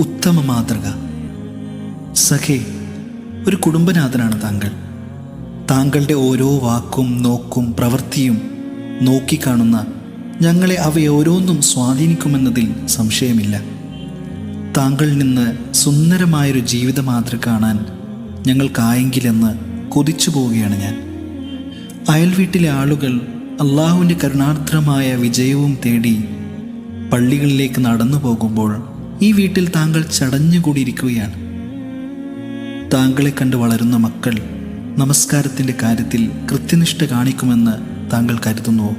ഉത്തമ മാതൃക. സഖേ ഒരു കുടുംബനാഥനാണ് താങ്കൾ. താങ്കളുടെ ഓരോ വാക്കും നോക്കും പ്രവൃത്തിയും നോക്കിക്കാണുന്ന ഞങ്ങളെ അവയോരോന്നും സ്വാധീനിക്കുമെന്നതിൽ സംശയമില്ല. താങ്കളിൽ നിന്ന് സുന്ദരമായൊരു ജീവിത മാതൃ കാണാൻ ഞങ്ങൾക്കായെങ്കിലെന്ന് കൊതിച്ചു പോവുകയാണ് ഞാൻ. അയൽ വീട്ടിലെ ആളുകൾ അള്ളാഹുവിന്റെ കരുണാർദ്രമായ വിജയവും തേടി പള്ളികളിലേക്ക് നടന്നു പോകുമ്പോൾ ഈ വീട്ടിൽ താങ്കൾ ചടഞ്ഞുകൂടിയിരിക്കുകയാണ്. താങ്കളെ കണ്ട് വളരുന്ന മക്കൾ നമസ്കാരത്തിന്റെ കാര്യത്തിൽ കൃത്യനിഷ്ഠ കാണിക്കുമെന്ന് താങ്കൾ കരുതുന്നുവോ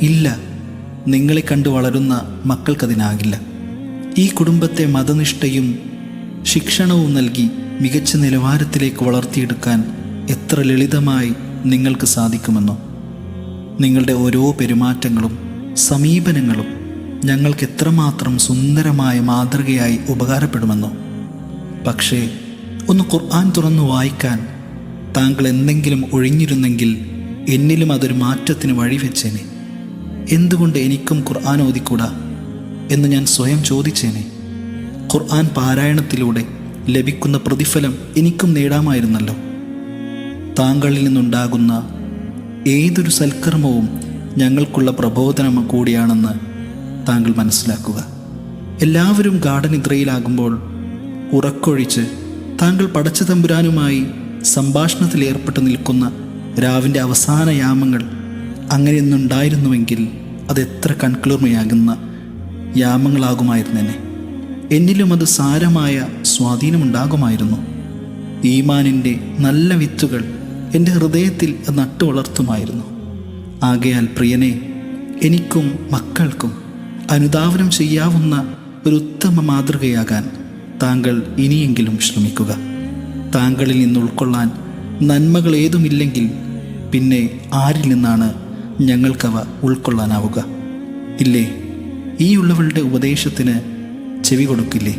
ഇല്ല നിങ്ങളെ കണ്ട് വളരുന്ന മക്കൾക്കതിനാകില്ല. ഈ കുടുംബത്തെ മതനിഷ്ഠയും ശിക്ഷണവും നൽകി മികച്ച നിലവാരത്തിലേക്ക് വളർത്തിയെടുക്കാൻ എത്ര ലളിതമായി നിങ്ങൾക്ക് സാധിക്കുമെന്നോ. നിങ്ങളുടെ ഓരോ പെരുമാറ്റങ്ങളും സമീപനങ്ങളും ഞങ്ങൾക്ക് എത്രമാത്രം സുന്ദരമായ മാതൃകയായി ഉപകാരപ്പെടുമെന്നോ. പക്ഷേ ഒന്ന് ഖുർആൻ തുറന്നു വായിക്കാൻ താങ്കൾ എന്തെങ്കിലും ഒഴിഞ്ഞിരുന്നെങ്കിൽ എന്നിലും അതൊരു മാറ്റത്തിന് വഴിവെച്ചേനെ എന്തുകൊണ്ട് എനിക്കും ഖുർആൻ ഓതിക്കൂടാ എന്ന് ഞാൻ സ്വയം ചോദിച്ചേനെ. ഖുർആൻ പാരായണത്തിലൂടെ ലഭിക്കുന്ന പ്രതിഫലം എനിക്കും നേടാമായിരുന്നല്ലോ. താങ്കളിൽ നിന്നുണ്ടാകുന്ന ഏതൊരു സൽക്കർമ്മവും ഞങ്ങൾക്കുള്ള പ്രബോധനം കൂടിയാണെന്ന് താങ്കൾ മനസ്സിലാക്കുക. എല്ലാവരും ഗാഠനിദ്രയിലാകുമ്പോൾ ഉറക്കൊഴിച്ച് താങ്കൾ പടച്ച തമ്പുരാനുമായി സംഭാഷണത്തിൽ ഏർപ്പെട്ട് നിൽക്കുന്ന രാവിന്റെ അവസാന യാമങ്ങൾ അങ്ങനെയൊന്നുണ്ടായിരുന്നുവെങ്കിൽ അതെത്ര കൺകുളിർമയാകുന്ന യാമങ്ങളാകുമായിരുന്നെന്നെ എന്നിലും അത് സാരമായ സ്വാധീനമുണ്ടാകുമായിരുന്നു. ഈമാനിന്റെ നല്ല വിത്തുകൾ എന്റെ ഹൃദയത്തിൽ നട്ടു വളർത്തുമായിരുന്നു ആകയാൽ പ്രിയനെ എനിക്കും മക്കൾക്കും അനുധാവനം ചെയ്യാവുന്ന ഒരു ഉത്തമ മാതൃകയാകാൻ താങ്കൾ ഇനിയെങ്കിലും ശ്രമിക്കുക. താങ്കളിൽ നിന്ന് ഉൾക്കൊള്ളാൻ നന്മകൾ ഏതുമില്ലെങ്കിൽ പിന്നെ ആരിൽ നിന്നാണ് ഞങ്ങൾക്കവ ഉൾക്കൊള്ളാനാവുക. ഇല്ലേ? ഈ ഉള്ളവളുടെ ഉപദേശത്തിന് ചെവി കൊടുക്കില്ലേ?